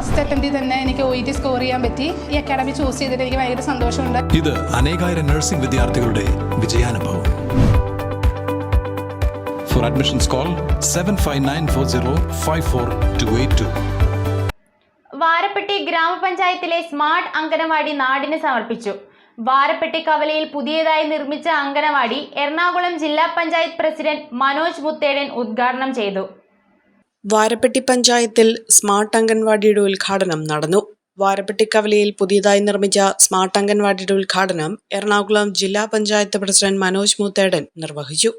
First അറ്റംപ്റ്റിൽ തന്നെ എനിക്ക് O E T score ചെയ്യാൻ പറ്റി. ഈ അക്കാഡമി ചൂസ് ചെയ്തിട്ട് എനിക്ക് ഭയങ്കര സന്തോഷമുണ്ട്. ഇത് അനേകായിരം നഴ്സിംഗ് വിദ്യാർത്ഥികളുടെ വിജയാനുഭവം. For admissions call seven five nine four zero five four two eight two Varappetty ഗ്രാമപഞ്ചായത്തിലെ സ്മാർട്ട് അംഗനവാടി നാടിന് സമർപ്പിച്ചു. വാരപ്പെട്ടി കവലയിൽ പുതിയതായി നിർമ്മിച്ച അംഗനവാടി എറണാകുളം ജില്ലാ പഞ്ചായത്ത് പ്രസിഡന്റ് മനോജ് മുത്തേടൻ ഉദ്ഘാടനം ചെയ്തു. വാരപ്പെട്ടി പഞ്ചായത്തിൽ സ്മാർട്ട് അംഗൻവാടിയുടെ ഉദ്ഘാടനം നടന്നു. വാരപ്പെട്ടി കവലയിൽ പുതിയതായി നിർമ്മിച്ച സ്മാർട്ട് അംഗൻവാടിയുടെ ഉദ്ഘാടനം എറണാകുളം ജില്ലാ പഞ്ചായത്ത് പ്രസിഡന്റ് മനോജ് മൂത്തേടൻ നിർവഹിച്ചു.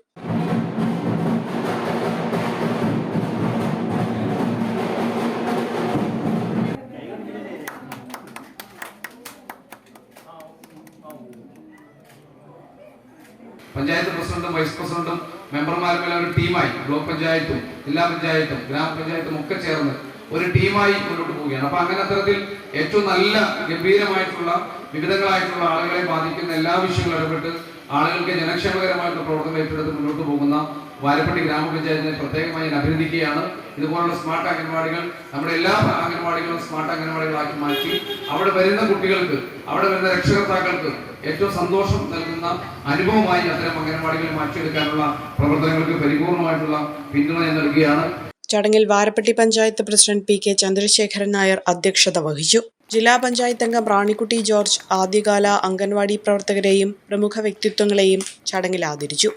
പഞ്ചായത്ത് പ്രസിഡന്റും വൈസ് പ്രസിഡന്റും മെമ്പർമാരും ഒരു ടീമായി ബ്ലോക്ക് പഞ്ചായത്തും ജില്ലാ പഞ്ചായത്തും ഗ്രാമപഞ്ചായത്തും ഒക്കെ ചേർന്ന് ഒരു ടീമായി മുന്നോട്ട് പോവുകയാണ്. അപ്പൊ അങ്ങനെ തരത്തിൽ ഏറ്റവും നല്ല ഗംഭീരമായിട്ടുള്ള വിവിധങ്ങളായിട്ടുള്ള ആളുകളെ ബാധിക്കുന്ന എല്ലാ വിഷയങ്ങളും ഇടപെട്ട് ആളുകൾക്ക് ജനക്ഷേമകരമായിട്ടുള്ള പ്രവർത്തനം ഏറ്റെടുത്ത് മുന്നോട്ട് പോകുന്ന വാരപ്പള്ളി ഗ്രാമപഞ്ചായത്തിനെ പ്രത്യേകമായി ഞാൻ അഭിനന്ദിക്കുകയാണ്. ഇതുപോലുള്ള സ്മാർട്ട് അംഗൻവാടികൾ നമ്മുടെ എല്ലാ അംഗൻവാടികളും സ്മാർട്ട് അംഗൻവാടികളാക്കി മാറ്റി അവിടെ വരുന്ന കുട്ടികൾക്ക് അവിടെ വരുന്ന രക്ഷകർത്താക്കൾക്ക് ഏറ്റവും സന്തോഷം നൽകുന്ന അനുഭവമായി അത്തരം അംഗൻവാടികൾ മാറ്റിയെടുക്കാനുള്ള പ്രവർത്തനങ്ങൾക്ക് പരിപൂർണമായിട്ടുള്ള പിന്തുണ ഞാൻ നൽകുകയാണ്. ചടങ്ങിൽ Varappetty panchayat president P K Chandrasekharan Nair അധ്യക്ഷത വഹിച്ചു. ജില്ലാ പഞ്ചായത്ത് അംഗം റാണിക്കുട്ടി ജോർജ് ആദ്യകാല അംഗൻവാടി പ്രവർത്തകരെയും പ്രമുഖ വ്യക്തിത്വങ്ങളെയും ചടങ്ങിൽ ആദരിച്ചു.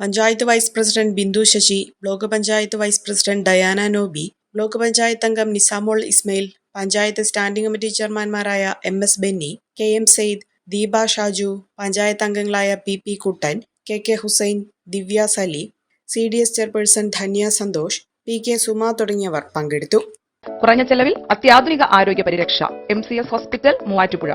Panchayat vice president Bindu Sasi block panchayat vice president Diana Noby block panchayat അംഗം Nisamol Ismail panchayat standing committee ചെയർമാൻമാരായ M S Benny K M Sayed Deepa Shaju panchayat അംഗങ്ങളായ P P Kuttan K K Hussain Divya Sali C D S chairperson Dhanya Santhosh P K Suma തുടങ്ങിയവർ പങ്കെടുത്തു. കുറഞ്ഞ ചെലവിൽ അത്യാധുനിക ആരോഗ്യ പരിരക്ഷ M C S hospital Muvattupuzha.